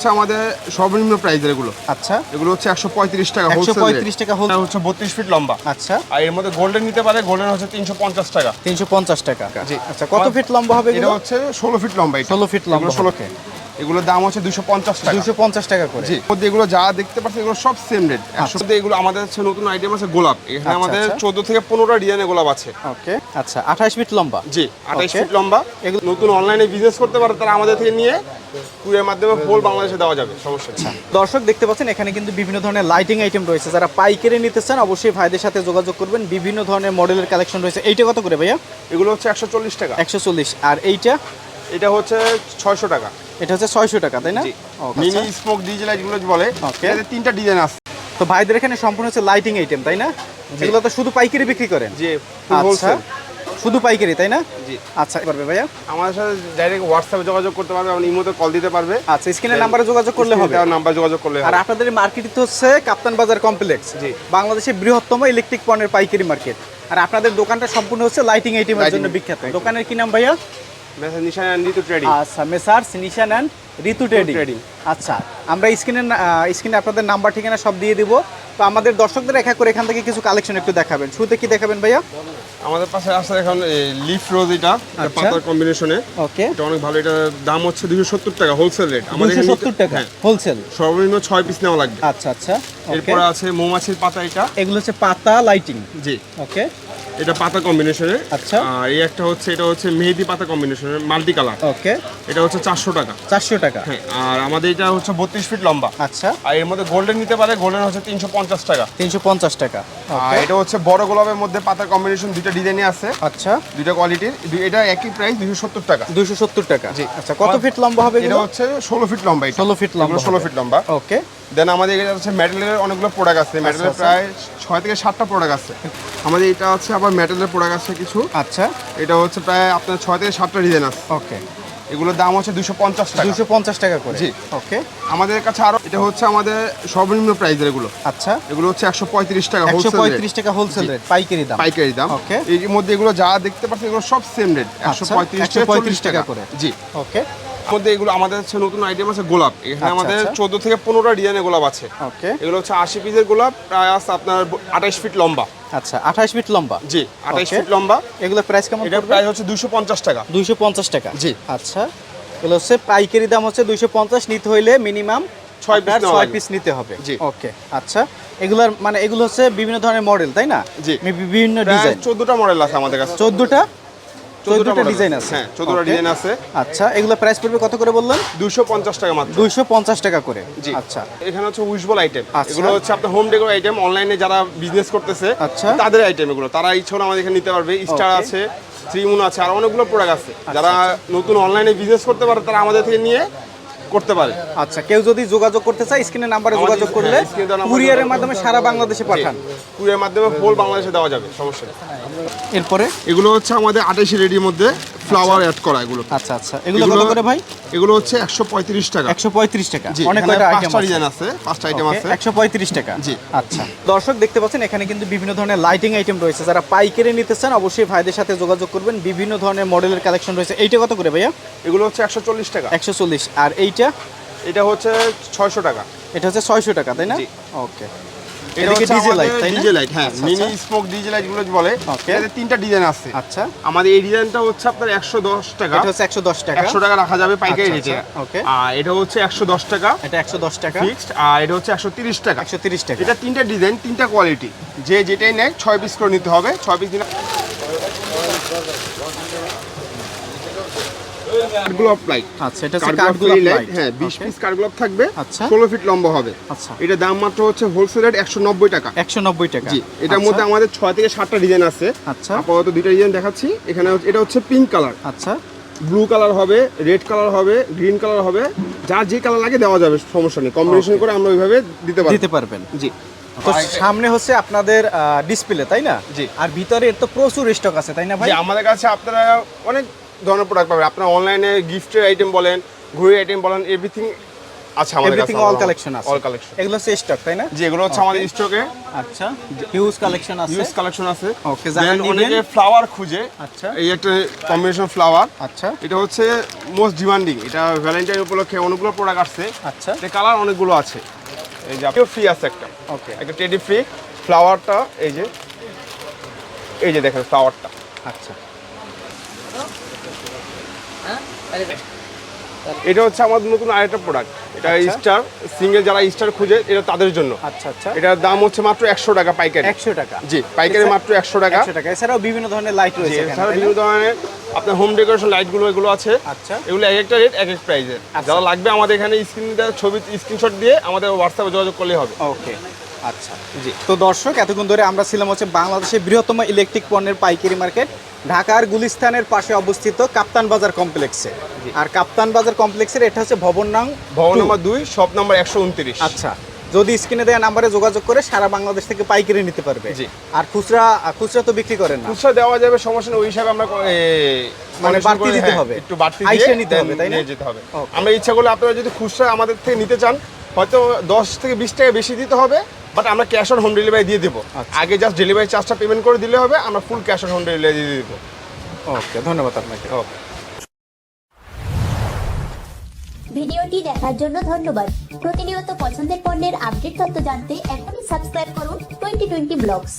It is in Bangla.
হচ্ছে আমাদের সর্বনিম্ন প্রাইসের এগুলো। আচ্ছা। এগুলো হচ্ছে একশো পঁয়ত্রিশ টাকা একশো পঁয়ত্রিশ টাকা হচ্ছে বত্রিশ ফিট লম্বা। আচ্ছা। আর এর মধ্যে গোল্ডেন নিতে পারে গোল্ডেন হচ্ছে তিনশো পঞ্চাশ টাকা। তিনশো পঞ্চাশ টাকা। জি। আচ্ছা কত ফিট লম্বা হবে এটা হচ্ছে ষোলো ফিট লম্বা এটা। 16 feet লম্বা ষোলো হবে। এগুলোর দাম হচ্ছে দুশো পঞ্চাশ টাকা। দুশো পঞ্চাশ টাকা করে। জি। মধ্যে এগুলো যা দেখতে পাচ্ছেন এগুলো সব সেম রেট একশো এগুলো আমাদের হচ্ছে নতুন আইটেম আছে গোলাপ। এখানে আচ্ছা, আমাদের আচ্ছা। চোদ্দ থেকে পনেরোটা ডিজাইনের গোলাপ আছে। ওকে আচ্ছা আঠাশ ফিট লম্বা। জি Okay. ফিট লম্বা। এগুলো- নতুন অনলাইনে বিজনেস করতে পারে তারা আমাদের থেকে নিয়ে কুরিয়ার মাধ্যমে হোল বাংলাদেশে দেওয়া যাবে সমস্যা দর্শক দেখতে পাচ্ছেন এখানে কিন্তু বিভিন্ন ধরনের লাইটিং আইটেম রয়েছে। যারা পাইকারি নিতে চান অবশ্যই ভাইদের সাথে যোগাযোগ করবেন। বিভিন্ন ধরনের মডেলের কালেকশন রয়েছে। এইটা কত করে ভাইয়া? এগুলো হচ্ছে একশো চল্লিশ টাকা। একশো চল্লিশ। আর এইটা? এটা হচ্ছে ছয়শো টাকা। এটা হচ্ছে ছয়শো টাকা তাই না? মিনি আচ্ছা। স্মোক ডিজেল যেগুলো বলে. এটাতে তিনটা ডিজাইন আছে। তো ভাইদের এখানে সম্পূর্ণ হচ্ছে লাইটিং আইটেম তাই না? এগুলো তো শুধু পাইকারি বিক্রি করেন? যে আচ্ছা। শুধু পাইকারি তাই না? জি। আচ্ছা পারবে ভাইয়া। আমাদের সাথে ডাইরেক্ট হোয়াটসঅ্যাপে যোগাযোগ করতে পারবে এবং ইমোতে কল দিতে পারবে। আচ্ছা স্ক্রিনের নাম্বারে যোগাযোগ করলে হবে। নাম্বার যোগাযোগ করলে আর আপনাদের মার্কেট তো হচ্ছে কাপ্তান বাজার কমপ্লেক্স জি। বাংলাদেশের বৃহত্তম ইলেকট্রিক পণ্যের পাইকারি মার্কেট আর আপনাদের দোকানটা সম্পূর্ণ হচ্ছে লাইটিং আইটেমের জন্য বিখ্যাত। দোকানের কি নাম ভাইয়া? নিশান অ্যান্ড ঋতু ট্রেডিং আচ্ছা messrs Nishan and Ritu trading আচ্ছা আমরা স্ক্রিনের স্ক্রিনে আপনাদের নাম্বার ঠিকানা সব দিয়ে দিব। তো আমাদের দর্শকদের একা করে এখান থেকে কিছু কালেকশন একটু দেখাবেন। শুরুতে কি দেখাবেন ভাইয়া? আমাদের পাশে আছে এখন লিফ রোজ এটা এটা আচ্ছা। পাতার কম্বিনেশনে ওকে এটা অনেক ভালো এটার দাম হচ্ছে দুশো সত্তর টাকা হোলসেল রেট আমাদের দুশো এখানে সত্তর টাকা হ্যাঁ, হোলসেল সর্বনিম্ন ছয় পিস নেওয়া লাগবে। আচ্ছা আচ্ছা। এরপরে আছে মৌমাছির পাতা এটা। এগুলো হচ্ছে পাতা লাইটিং জি। ওকে এটা পাতা কম্বিনেশনে আচ্ছা। আর এই একটা হচ্ছে এটা হচ্ছে মেহেদি পাতা কম্বিনেশনে মাল্টি কালার ওকে। এটা হচ্ছে চারশো টাকা। চারশো টাকা। হ্যাঁ আর আমাদের এটা হচ্ছে বত্রিশ ফিট লম্বা। আচ্ছা। আর এর মধ্যে গোল্ডেন নিতে পারে গোল্ডেন হচ্ছে তিনশো পঞ্চাশ টাকা। তিনশো পঞ্চাশ টাকা আর এটা হচ্ছে বড় গোলাপের মধ্যে পাতা কম্বিনেশন দুইটা ডিজাইনে আছে। আচ্ছা। দুইটা কোয়ালিটির এটা একই প্রাইস দুশো সত্তর টাকা। দুশো সত্তর টাকা। জি। আচ্ছা কত ফিট লম্বা হবে এটা হচ্ছে ষোলো ফিট লম্বা এটা। 16 feet লম্বা ষোলো। ফিট লম্বা। ওকে। দেন আমাদের এখানে হচ্ছে মেটালের অনেকগুলো প্রোডাক্ট আছে। মেটালের আচ্ছা। প্রায় ছয় থেকে সাতটা প্রোডাক্ট আছে। আমাদের এটা হচ্ছে আবার মেটালের প্রোডাক্ট আছে কিছু। আচ্ছা। এটা হচ্ছে প্রায় আপনার ছয় থেকে সাতটা ডিজাইন আছে। ওকে এগুলোর দাম হচ্ছে দুশো পঞ্চাশ টাকা। দুশো পঞ্চাশ টাকা করে। জি। ওকে আমাদের কাছে আরও এটা হচ্ছে আমাদের সর্বনিম্ন প্রাইসের এগুলো। আচ্ছা। এগুলো হচ্ছে একশো পঁয়ত্রিশ টাকা একশো পঁয়ত্রিশ টাকা হোলসেল রেট পাইকারি দাম। পাইকারি দাম। ওকে এর মধ্যে এগুলো যা দেখতে পাচ্ছেন এগুলো সব সেম রেট একশো আচ্ছা, পঁয়ত্রিশ 135 টাকা টাকা করে। জি। ওকে মধ্যে এগুলো আমাদের হচ্ছে নতুন আইটেম আছে গোলাপ। এখানে আচ্ছা, আমাদের আচ্ছা। চোদ্দ থেকে পনেরোটা ডিজাইনের গোলাপ আছে। ওকে। এগুলো হচ্ছে আশি পিসের গোলাপ প্রায় আছে আপনার আঠাইশ ফিট লম্বা। আচ্ছা আঠাশ ফিট লম্বা। জি Okay. ফিট লম্বা। এগুলো প্রাইস কেমন এটা প্রাইস হচ্ছে দুশো পঞ্চাশ টাকা। দুইশো পঞ্চাশ টাকা। জি। আচ্ছা এগুলো হচ্ছে পাইকারি দাম হচ্ছে দুইশো পঞ্চাশ নিতে হইলে মিনিমাম ছয় নেওয়া ছয় পিস নিতে হবে। জি। ওকে আচ্ছা। এগুলার মানে এগুলো হচ্ছে বিভিন্ন ধরনের মডেল তাই না? জি। বিভিন্ন ডিজাইন চোদ্দটা মডেল আছে আমাদের কাছে। চোদ্দটা? ডিজাইন আছে। হ্যাঁ. ডিজাইন আছে। আচ্ছা এগুলো প্রাইস পড়বে কত করে বললেন? দুশো পঞ্চাশ টাকা মাত্র। করে। জি। আচ্ছা। এখানে হচ্ছে উইশবল আইটেম আচ্ছা। এগুলো হচ্ছে আপনার হোম ডেকোর আইটেম অনলাইনে যারা বিজনেস করতেছে আচ্ছা। তাদের আইটেম এগুলো। তারা ইচ্ছা হলে আমাদের এখানে নিতে পারবে। স্টার আছে আছে আর অনেকগুলো প্রোডাক্ট আছে। যারা নতুন অনলাইনে বিজনেস করতে পারে তারা আমাদের থেকে নিয়ে করতে পারে। আচ্ছা কেউ যদি যোগাযোগ করতে চায় স্ক্রিনের নাম্বারে যোগাযোগ করলে হ্যাঁ, কুরিয়ারের মাধ্যমে সারা বাংলাদেশে পাঠান। কুরিয়ারের মাধ্যমে ফুল বাংলাদেশে দেওয়া যাবে সমস্যা নেই। এরপরে? এগুলো হচ্ছে আমাদের আঠাশি রেডির মধ্যে ফ্লাওয়ার অ্যাড করা এগুলো। আচ্ছা আচ্ছা। এগুলো কত করে ভাই? এগুলো হচ্ছে একশো পঁয়ত্রিশ টাকা। একশো পঁয়ত্রিশ টাকা। অনেক কয়টা আইটেম আছে? ডিজাইন আছে পাঁচটা আইটেম আছে। একশো পঁয়ত্রিশ টাকা। জি। আচ্ছা। দর্শক দেখতে পাচ্ছেন এখানে কিন্তু বিভিন্ন ধরনের লাইটিং আইটেম রয়েছে। যারা পাইকারি নিতে চান অবশ্যই ভাইদের সাথে যোগাযোগ করবেন। বিভিন্ন ধরনের মডেলের কালেকশন রয়েছে। এইটা কত করে ভাইয়া? এগুলো হচ্ছে একশো চল্লিশ টাকা। একশো চল্লিশ। আর এইটা? এটা হচ্ছে ছয়শো টাকা। এটা হচ্ছে ছয়শো টাকা তাই না। ওকে এদিকে ডিজে লাইট তাই ডিজে লাইট হ্যাঁ আচ্ছা, মিনি আচ্ছা। স্মোক ডিজে লাইটগুলো বলে. তিনটা ডিজাইন আছে। আচ্ছা। আমাদের এই ডিজাইনটা হচ্ছে আপনার একশো দশ টাকা। এটা হচ্ছে একশো দশ টাকা। একশো টাকা রাখা যাবে পাইকারি আচ্ছা, রেটে ওকে আর এটা হচ্ছে একশো দশ টাকা। এটা একশো দশ টাকা। ফিক্সড আর এটা হচ্ছে একশো তিরিশ টাকা। একশো তিরিশ টাকা। এটা তিনটা ডিজাইন তিনটা কোয়ালিটি যে যেটাই নেয় ছয় পিস করে নিতে হবে। ছয় পিস দিলে কাঠগোলাপ লাইট আচ্ছা এটা কাঠগোলাপ লাইট হ্যাঁ বিশ পিস কাঠগোলাপ থাকবে আচ্ছা। ষোলো ফিট লম্বা হবে। আচ্ছা। এটা দাম মাত্র হচ্ছে হোলসেল রেট একশো নব্বই টাকা। একশো নব্বই টাকা। জি এটার আচ্ছা, মধ্যে আমাদের ছয় থেকে সাতটা ডিজাইন আছে। আচ্ছা। আপাতত দুইটা ডিজাইন দেখাচ্ছি। এখানে এটা হচ্ছে পিঙ্ক কালার আচ্ছা। ব্লু কালার হবে রেড কালার হবে গ্রিন কালার হবে। যার যে কালার লাগে দেওয়া যাবে সমস্যা নেই। কম্বিনেশন করে আমরা ওইভাবে দিতে পারি দিতে পারবেন। জি। তো সামনে হচ্ছে আপনাদের ডিসপ্লে তাই না? জি। আর ভিতরে তো প্রচুর স্টক আছে তাই না ভাই? আমাদের কাছে আপনারা অনেক ধরনের প্রোডাক্ট পাবেন। আপনার অনলাইনে গিফটের আইটেম বলেন ঘড়ির আইটেম বলেন এভরিথিং আচ্ছা আমাদের এভরিথিং অল কালেকশন আছে। অল কালেকশন এগুলো হচ্ছে স্টক তাই না? জি এগুলো হচ্ছে আমাদের স্টকে আচ্ছা হিউজ কালেকশন আছে। ইউজ কালেকশন আছে। Then নিবেন- অনেকে ফ্লাওয়ার খুঁজে। আচ্ছা। এই একটা কম্বিনেশন ফ্লাওয়ার আচ্ছা। এটা হচ্ছে মোস্ট ডিমান্ডিং এটা ভ্যালেন্টাইন উপলক্ষে অনেকগুলো প্রোডাক্ট আসছে। আচ্ছা। এটা কালার অনেকগুলো আছে। এই যে আপনার ফ্রি আছে একটা। ওকে একটা টেডি ফ্রি ফ্লাওয়ারটা এই যে এই যে দেখেন ফ্লাওয়ারটা আচ্ছা। এটা হচ্ছে আমাদের নতুন আরেকটা প্রোডাক্ট এটা আচ্ছা। স্টার সিঙ্গেল যারা স্টার খুঁজে এটা তাদের জন্য। আচ্ছা আচ্ছা। এটার দাম হচ্ছে মাত্র একশো টাকা পাইকারি। একশো টাকা। জি পাইকারি মাত্র একশো টাকা। টাকা। এছাড়াও বিভিন্ন ধরনের লাইট রয়েছে বিভিন্ন ধরনের আপনার হোম ডেকোরেশন লাইটগুলো এগুলো আছে। আচ্ছা। এগুলো এক একটা রেট এক এক প্রাইজের আচ্ছা। যারা লাগবে আমাদের এখানে স্ক্রিন ছবি স্ক্রিনশট দিয়ে আমাদের হোয়াটসঅ্যাপে যোগাযোগ করলেই হবে। ওকে আচ্ছা জি তো দর্শক এতক্ষণ ধরে আমরা ছিলাম হচ্ছে বাংলাদেশের বৃহত্তম ইলেকট্রিক পণ্যের পাইকারি মার্কেট ঢাকার গুলিস্তানের পাশে অবস্থিত কাপ্তান বাজার কমপ্লেক্সে আর কাপ্তান বাজার কমপ্লেক্সের এটা হচ্ছে ভবন নং ভবন। নম্বর দুই শপ নম্বর একশো উনত্রিশ আচ্ছা যদি স্ক্রিনে দেওয়া নাম্বারে যোগাযোগ করে সারা বাংলাদেশ থেকে পাইকারি নিতে পারবে জি। আর খুচরা খুচরা তো বিক্রি করেন না খুচরা দেওয়া যাবে সমস্যা ওই হিসাবে আমরা মানে বাড়তি দিতে হ্যাঁ, হবে। একটু বাড়তি আইসে দিয়ে নিতে হবে, তাই না? যেতে হবে আমরা ইচ্ছা করলে আপনারা যদি খুচরা আমাদের থেকে নিতে চান হয়তো দশ থেকে বিশ টাকা বেশি দিতে হবে বাট আমরা ক্যাশ অন হোম ডেলিভারি দিয়ে দেবো। আচ্ছা। আগে জাস্ট ডেলিভারি চার্জটা পেমেন্ট করে দিলে হবে আমরা full cash on home delivery দিয়ে দেবো। ওকে ধন্যবাদ আপনাকে। ওকে ভিডিওটি দেখার জন্য ধন্যবাদ। প্রতিনিয়ত পছন্দের পণ্যের আপডেট তথ্য জানতে এখনই সাবস্ক্রাইব করুন টোয়েন্টি টোয়েন্টি ব্লগস।